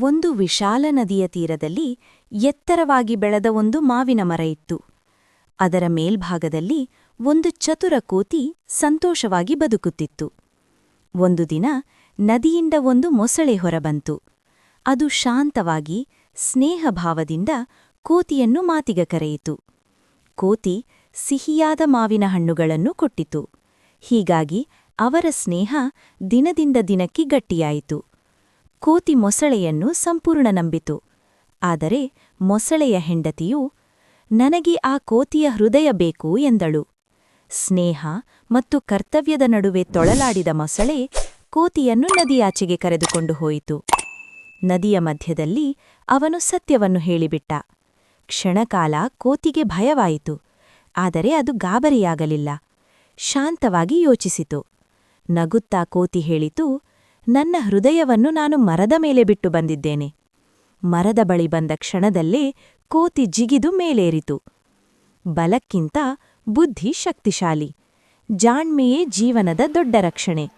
ಒಂದು ವಿಶಾಲ ನದಿಯ ತೀರದಲ್ಲಿ ಎತ್ತರವಾಗಿ ಬೆಳೆದ ಒಂದು ಮಾವಿನ ಮರ ಇತ್ತು. ಅದರ ಮೇಲ್ಭಾಗದಲ್ಲಿ ಒಂದು ಚತುರ ಕೋತಿ ಸಂತೋಷವಾಗಿ ಬದುಕುತ್ತಿತ್ತು. ಒಂದು ದಿನ ನದಿಯಿಂದ ಒಂದು ಮೊಸಳೆ ಹೊರಬಂತು. ಅದು ಶಾಂತವಾಗಿ, ಸ್ನೇಹಭಾವದಿಂದ ಕೋತಿಯನ್ನು ಮಾತಿಗ ಕರೆಯಿತು. ಕೋತಿ ಸಿಹಿಯಾದ ಮಾವಿನ ಹಣ್ಣುಗಳನ್ನು ಕೊಟ್ಟಿತು. ಹೀಗಾಗಿ ಅವರ ಸ್ನೇಹ ದಿನದಿಂದ ದಿನಕ್ಕೆ ಗಟ್ಟಿಯಾಯಿತು. ಕೋತಿ ಮೊಸಳೆಯನ್ನು ಸಂಪೂರ್ಣ ನಂಬಿತು. ಆದರೆ ಮೊಸಳೆಯ ಹೆಂಡತಿಯು, ನನಗೆ ಆ ಕೋತಿಯ ಹೃದಯ ಬೇಕು ಎಂದಳು. ಸ್ನೇಹ ಮತ್ತು ಕರ್ತವ್ಯದ ನಡುವೆ ತೊಳಲಾಡಿದ ಮೊಸಳೆ ಕೋತಿಯನ್ನು ನದಿಯಾಚೆಗೆ ಕರೆದುಕೊಂಡು ಹೋಯಿತು. ನದಿಯ ಮಧ್ಯದಲ್ಲಿ ಅವನು ಸತ್ಯವನ್ನು ಹೇಳಿಬಿಟ್ಟ. ಕ್ಷಣಕಾಲ ಕೋತಿಗೆ ಭಯವಾಯಿತು. ಆದರೆ ಅದು ಗಾಬರಿಯಾಗಲಿಲ್ಲ. ಶಾಂತವಾಗಿ ಯೋಚಿಸಿತು. ನಗುತ್ತಾ ಕೋತಿ ಹೇಳಿತು ನನ್ನ ಹೃದಯವನ್ನು ನಾನು ಮರದ ಮೇಲೆ ಬಿಟ್ಟು ಬಂದಿದ್ದೇನೆ. ಮರದ ಬಳಿ ಬಂದ ಕ್ಷಣದಲ್ಲೇ ಕೋತಿ ಜಿಗಿದು ಮೇಲೇರಿತು. ಬಲಕ್ಕಿಂತ ಬುದ್ಧಿ ಶಕ್ತಿಶಾಲಿ. ಜಾಣ್ಮೆಯೇ ಜೀವನದ ದೊಡ್ಡ ರಕ್ಷಣೆ.